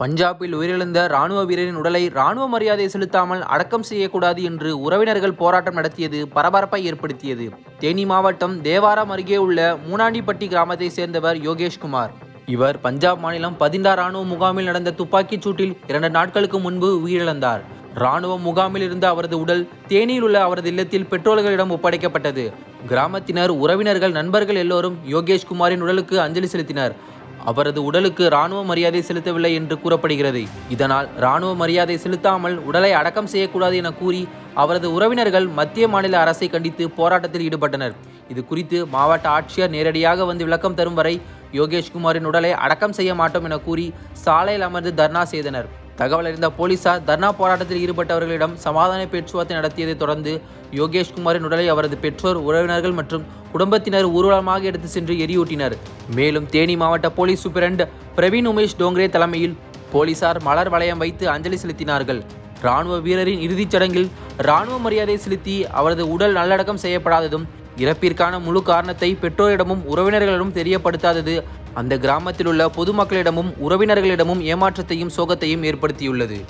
பஞ்சாபில் உயிரிழந்த ராணுவ வீரரின் உடலை ராணுவ மரியாதை செலுத்தாமல் அடக்கம் செய்யக்கூடாது என்று உறவினர்கள் போராட்டம் நடத்தியது பரபரப்பை ஏற்படுத்தியது. தேனி மாவட்டம் தேவாரம் அருகே உள்ள மூனாண்டிப்பட்டி கிராமத்தை சேர்ந்தவர் யோகேஷ்குமார் இவர் பஞ்சாப் மாநிலம் பதிண்டா ராணுவ முகாமில் நடந்த துப்பாக்கிச் சூட்டில் இரண்டு நாட்களுக்கு முன்பு உயிரிழந்தார். ராணுவ முகாமில் இருந்த அவரது உடல் தேனியில் உள்ள அவரது இல்லத்தில் பெற்றோர்களிடம் ஒப்படைக்கப்பட்டது. கிராமத்தினர் உறவினர்கள் நண்பர்கள் எல்லோரும் யோகேஷ்குமாரின் உடலுக்கு அஞ்சலி செலுத்தினர். அவரது உடலுக்கு ராணுவ மரியாதை செலுத்தவில்லை என்று கூறப்படுகிறது. இதனால் ராணுவ மரியாதை செலுத்தாமல் உடலை அடக்கம் செய்யக்கூடாது என கூறி அவரது உறவினர்கள் மத்திய மாநில அரசை கண்டித்து போராட்டத்தில் ஈடுபட்டனர். இது குறித்து மாவட்ட ஆட்சியர் நேரடியாக வந்து விளக்கம் தரும் வரை யோகேஷ்குமாரின் உடலை அடக்கம் செய்ய மாட்டோம் என கூறி சாலையில் அமர்ந்து தர்ணா செய்தனர். தகவல் அறிந்த போலீசார் தர்ணா போராட்டத்தில் ஈடுபட்டவர்களிடம் சமாதான பேச்சுவார்த்தை நடத்தியதைத் தொடர்ந்து யோகேஷ்குமாரின் உடலை அவரது பெற்றோர் உறவினர்கள் மற்றும் குடும்பத்தினர் ஊர்வலமாக எடுத்து சென்று எரியூட்டினர். மேலும் தேனி மாவட்ட போலீஸ் சூப்பரண்ட் பிரவீன் உமேஷ் டோங்கரே தலைமையில் போலீசார் மலர் வளையம் வைத்து அஞ்சலி செலுத்தினார்கள். ராணுவ வீரரின் இறுதிச் சடங்கில் ராணுவ மரியாதை செலுத்தி அவரது உடல் நல்லடக்கம் செய்யப்படாததும் இறப்பிற்கான முழு காரணத்தை பெற்றோரிடமும் உறவினர்களிடமும் தெரியப்படுத்தாதது. அந்த கிராமத்தில் உள்ள பொதுமக்களிடமும் உறவினர்களிடமும் ஏமாற்றத்தையும் சோகத்தையும் ஏற்படுத்தியுள்ளது.